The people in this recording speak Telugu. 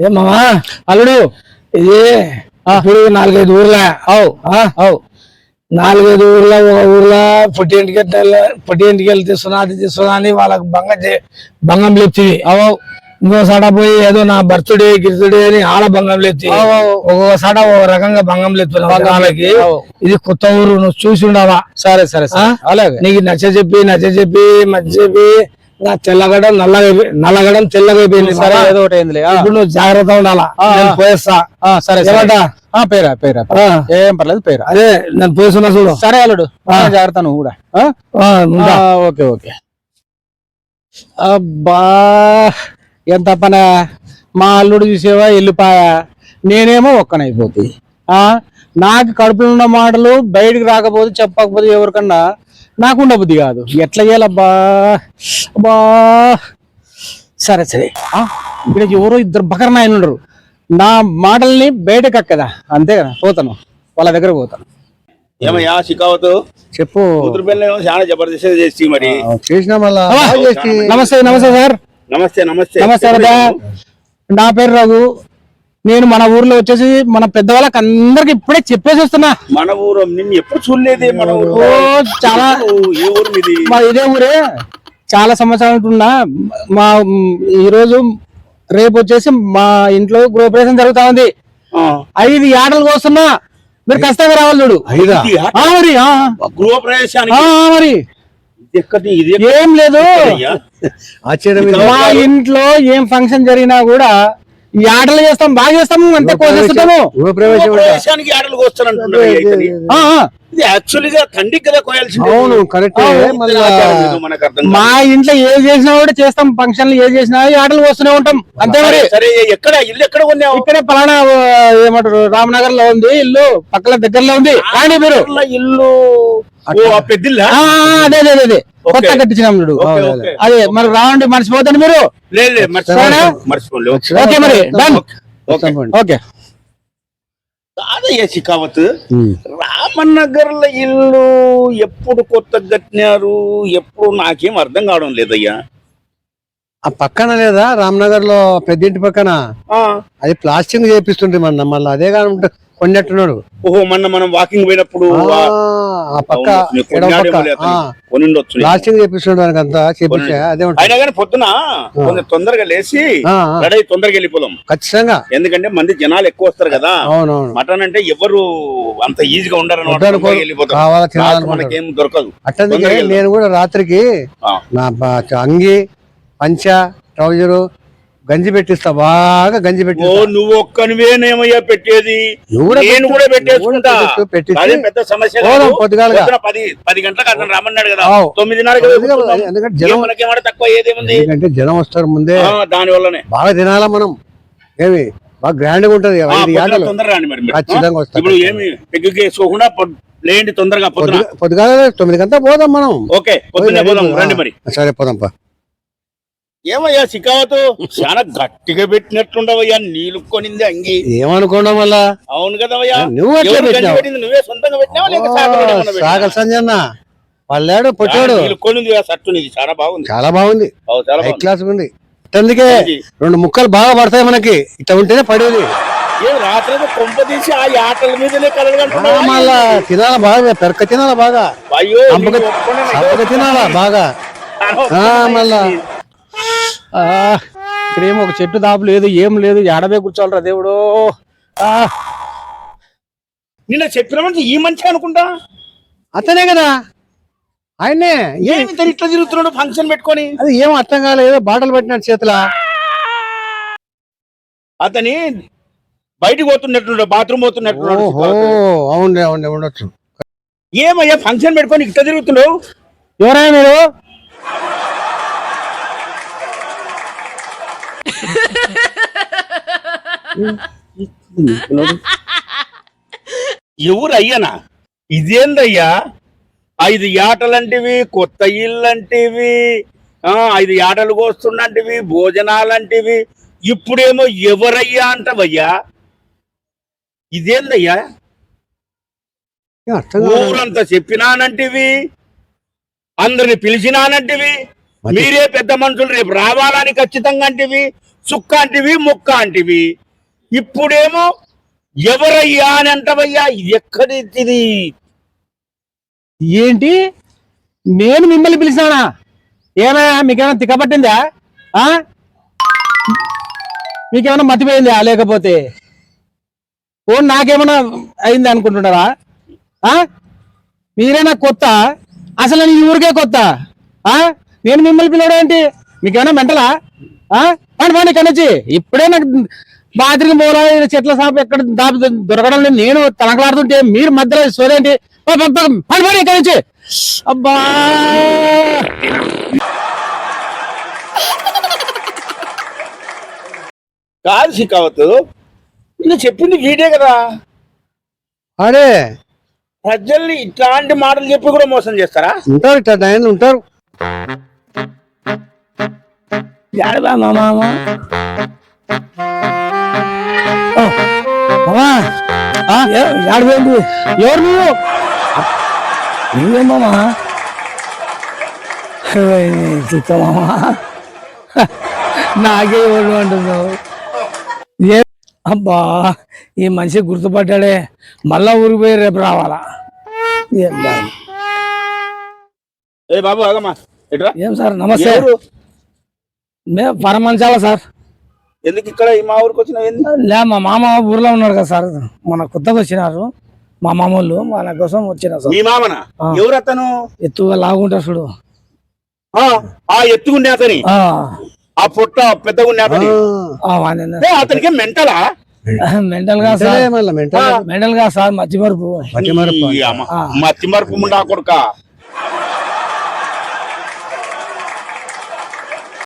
ఏమమ్మా అల్లుడు. ఇది. ఇప్పుడు నాలుగైదు ఊర్ల. అవు. ఆ? అవు. నాలుగైదు ఊర్ల ఒక ఊర్లో పుట్టి ఇంటికి పుట్టి ఇంటికి వెళ్ళి తీసుకున్నా అది తీసుకున్నా అని వాళ్ళకి భంగం భంగం లేపుతుంది. అవు. ఇంకోసాట పోయి ఏదో నా బర్త్డే గిర్తుడే అని ఆడ భంగం లేపుతుంది. అవు, అవు. ఒక్కొక్కసాట ఒక రకంగా భంగం లేపుతున్నావు వాళ్ళకి. ఇది కొత్త ఊరు నువ్వు చూసి ఉండవా? సరే సరే? అలాగే. నీకు నచ్చ చెప్పి నచ్చ చెప్పి మధ్య చెప్పి తెల్లగడం నల్లగా నల్లగడం తెల్లగా అయిపోయింది సరే. ఏదో ఒకటి అయిందిలే. ఆ. ఇప్పుడు నువ్వు జాగ్రత్త ఉండాలా? ఆ, నేను ఆ. పోయేస్తా. ఆ, సరే సరే. ఏమంటా? ఆ, పేరా పేరా. ఆ, ఏం పర్లేదు పేరా. అదే నేను పోయిస్తున్నా చూడు. సరే అల్లుడు. ఆ. జాగ్రత్త నువ్వు కూడా. ఆ? ఆ, ఉంటా. ఆ, ఓకే ఓకే. అబ్బా ఎంత పన. మా అల్లుడు చూసేవా వెళ్ళిపాయా నేనేమో ఒక్కనైపోతుంది ఆ? నాకు కడుపులో ఉన్న మాటలు బయటికి రాకపోతే చెప్పకపోతే ఎవరికన్నా నాకు ఉండబుద్ధి కాదు. ఎట్లా చేయాలబ్బా? అబ్బా. సరే సరే. ఆ, ఇక్కడ ఎవరో ఇద్దరు బకరనాయన ఉండరు. నా మాటల్ని బయటకు అక్కదా? అంతే కదా పోతాను. వాళ్ళ దగ్గర పోతాను. ఏమయ్యా షికావతు? చెప్పు. చాలా జబర్దస్త్ చేసి మరి. చేసిన మళ్ళా అవ్వ. నమస్తే నమస్తే. సార్. నమస్తే. నమస్తే నమస్తే నా పేరు రఘు. నేను మన ఊర్లో వచ్చేసి మన పెద్దవాళ్ళకి అందరికి ఇప్పుడే చెప్పేసి వస్తున్నా. మన ఊరు నిన్ను ఎప్పుడు చూడలేదే మన ఊరు. చాలా ఏ ఊరు మీది? మా ఇదే ఊరే. చాలా సంవత్సరాలు ఉన్నా మా మ్, ఈ రోజు రేపు వచ్చేసి మా ఇంట్లో గృహప్రవేశం జరుగుతా ఉంది. ఐదు ఆటలు కోస్తున్నా మీరు ఖచ్చితంగా రావాలి చూడు. మరి మరి. ఏం లేదు? మా ఇంట్లో ఏం ఫంక్షన్ జరిగినా కూడా ఈ ఆటలు చేస్తాం బాగా చేస్తాము అంతే కోసేస్తాము ఇది తండ్రికి కదా కోయాల్సింది. అవును కరెక్ట్ మళ్ళీ మనకు అర్థం మా ఇంట్లో ఏ చేసినా కూడా చేస్తాం ఫంక్షన్లు ఏ చేసినా ఈ ఆటలు వస్తూనే ఉంటాం. అంతే మరి. సరే ఎక్కడ ఇల్లు ఎక్కడ కొన్నావు? ఇక్కడే పలానా ఏమంటారు రామనగర్లో ఉంది ఇల్లు పక్కల దగ్గరలో ఉంది. రాండి మీరు. ఇల్లు. పెద్దిల్లా? అదే అదే అదే. కొత్త కట్టించినాం చూడు. అదే మరి రావండి మర్చిపోతండి మీరు. ఓకే. ఓకే మరి డన్. ఓకే. ఓకే కాదయ్య షికావత్ రామనగర్లో ఇల్లు ఎప్పుడు కొత్త కట్టినారు? ఎప్పుడు నాకేం అర్థం కావడం లేదయ్యా. ఆ పక్కన లేదా? రామ్నగర్లో పెద్దింటి పక్కన? అది ప్లాస్టింగ్ చేపిస్తుంటే మన మళ్ళీ అదే కాకుండా కొన్నట్టున్నాడు ఓహో మొన్న మనం వాకింగ్ పోయినప్పుడు ఆ, పక్క ఎడమ పక్క. ఆ, కొనుండొచ్చు. ప్లాస్టింగ్ చేపిస్తుండే దానికి అంతా చేపించా అదే ఉంటుంది. అయినా కానీ పొద్దున కొంచెం తొందరగా లేచి ఆ, ఆ, రెడీ అయి తొందరగా వెళ్ళిపోదాం. ఖచ్చితంగా. ఎందుకంటే మంది జనాలు ఎక్కువ వస్తారు కదా. అవునవును. మటన్ అంటే ఎవరు అంత ఈజీగా ఉండరు అన్నమాట. వద్దనుకో, తొందరగా వెళ్ళిపోతారు కావాలా రాత్రి తినాలనుకుంటారు. మనకేం దొరకదు. అట్లనే తొందరగా. నేను కూడా రాత్రికి ఆ. నా బ- అంగి పంచ ట్రౌజరు గంజి పెట్టిస్తా బాగా గంజి ఓ పెట్టిస్తా. నువ్వు ఒక్కనివేనేమయ్యా పెట్టేది. నేను పెట్టు. కూడా పెట్టేసుకుంటా. పెట్టు, పెద్ద సమస్య పోదాం కాదు. పొద్దుగాలగా. పొద్దున పది పది గంటలకు అతను రమ్మన్నాడు కదా. మనకేమన్నా తక్కువ ఏదేముంది ఎందుకంటే జనం వస్తారు ముందే. దాని వల్లనే. బాగా తినాలా మనం? ఏమి? బాగా గ్రాండ్గా ఉంటది. ఖచ్చితంగా? వస్తా. ఇప్పుడు ఏమి లేండి తొందరగా పొద్దుగాల తొమ్మిది గంటల పోదాం మనం. ఓకే రండి మరి. సరే పోదాం పా ఏమయ్యా శికావతు చాలా గట్టిగా పెట్టినట్టుండవయ్యా నీళ్ళు కొనింది అంగి. ఏమనుకోవడం వల్ల? అవును కదవయ్యా. నువ్వు పెట్టినావు? పెట్టింది నువ్వే సొంతంగా పెట్టినావా లేక సాగర్ సంజన్న వాళ్ళాడు పొట్టాడు. నీళ్ళు కొనింది ఆ సట్టు నీది. చాలా బాగుంది. చాలా బాగుంది. అవు, చాలా హై బాగుంది. క్లాస్ ఉంది. అందుకే. రెండు ముక్కలు బాగా పడతాయి మనకి. ఇట్లా ఉంటేనే పడేది. ఏ రాత్రి కొంప తీసి ఆ ఆటల మీదనే ఆ, కలగంటున్నావా? మళ్ళా తినాలా బాగా? పెరక తినాలా బాగా? అయ్యో తినాలా బాగా? మళ్ళా ఆ, ఇక్కడేమో ఒక చెట్టు దాపు లేదు ఏం లేదు ఎడబే కూర్చోవాలరా దేవుడు. నిన్న చెప్పిన మనిషి ఈ మంచి అనుకుంటా? అతనే కదా. ఆయనే ఏమి ఇట్లా తిరుగుతున్నాడు ఫంక్షన్ పెట్టుకొని? అది ఏం అర్థం కాలేదు బాటలు పెట్టినాడు చేతుల. అతని బయటికి పోతున్నట్టు బాత్రూమ్ పోతున్నట్టున్నాడు అవును అవును ఉండొచ్చు. ఏమయ్యా ఫంక్షన్ పెట్టుకొని ఇట్లా తిరుగుతున్నావు ఎవరైనా మీరు? ఎవరు అయ్యనా ఇదేందయ్యా? ఐదు ఆటలంటివి కొత్త ఇల్లంటివి ఆ ఐదు ఆటలు కోస్తున్నటివి భోజనాలంటివి. ఇప్పుడేమో ఎవరయ్యా అంటవయ్యా? ఇదేందయ్యా. ఊరంతా చెప్పినానంటివి అందరిని పిలిచినానంటివి మరి- పెద్ద మనుషులు రేపు రావాలని ఖచ్చితంగా అంటివి సుక్క అంటివి ముక్క అంటివి. ఇప్పుడేమో ఎవరయ్యా అని అంటవయ్యా? ఎక్కడిది ఏంటి? నేను మిమ్మల్ని పిలిచానా? ఏమయ్యా? మీకేమైనా తిక్కబట్టిందా? ఆ? మీకేమైనా మతిపోయిందా లేకపోతే? ఓ నాకేమైనా అయింది అనుకుంటున్నారా? ఆ? మీరేనా కొత్త? అసలు నీ ఈ ఊరికే కొత్త? ఆ? నేను మిమ్మల్ని పిలవడం ఏంటి? మీకేమైనా మెంటలా? ఆ? పండి పండి ఇక్కడి నుంచి. ఇప్పుడే నాకు బాత్రూమ్ పోలా ఈడ చెట్ల సాపు ఎక్కడ దాపి దొరకడం లేదు. నేను తనకలాడుతుంటే మీరు మధ్యలో సోదేంటి పండి ఇక్కడి నుంచి. అబ్బా! కాదు శిఖావత్ ఇంకా చెప్పింది వీడే కదా. అడే ప్రజల్ని ఇట్లాంటి మాటలు చెప్పి కూడా మోసం చేస్తారా? ఉంటారు ఇట్లా నాయనలు ఉంటారు. మామ? మామా? ఆ? ఏ- ఏడబోయింది ఎవరు నువ్వు? నువ్వే మామా? చూస్తా మామా? నాకే ఎవరు అంటున్నావు. ఏ అబ్బా ఈ మనిషి గుర్తుపట్టాడే మళ్ళా ఊరికి పోయి రేపు రావాలా? ఏం బాబు ఏం సార్ నమస్తే? మేము పరమంచాల సార్. ఎందుకు ఇక్కడ ఈ మా ఊరికి వచ్చిన ఏంది? లే మా మామ ఊర్లో ఉన్నాడు కదా సార్. మన కొత్తగా వచ్చినారు. మా మామూలు మన కోసం సార్. మీ మామన. ఎవరు అతను? ఎత్తుగా లాగుంటారు చూడు. ఆ, ఆ ఎత్తుకుండే అతని? ఆ, ఆ పొట్ట పెద్దగుండే అతని? అతనికి మెంటలా? మెంటల్గా సార్. మెంటల్? గా సార్ మధ్య మరుపు మతి మరపు ఈ అమ్మ, మతి మరపు ముండా కొడుక?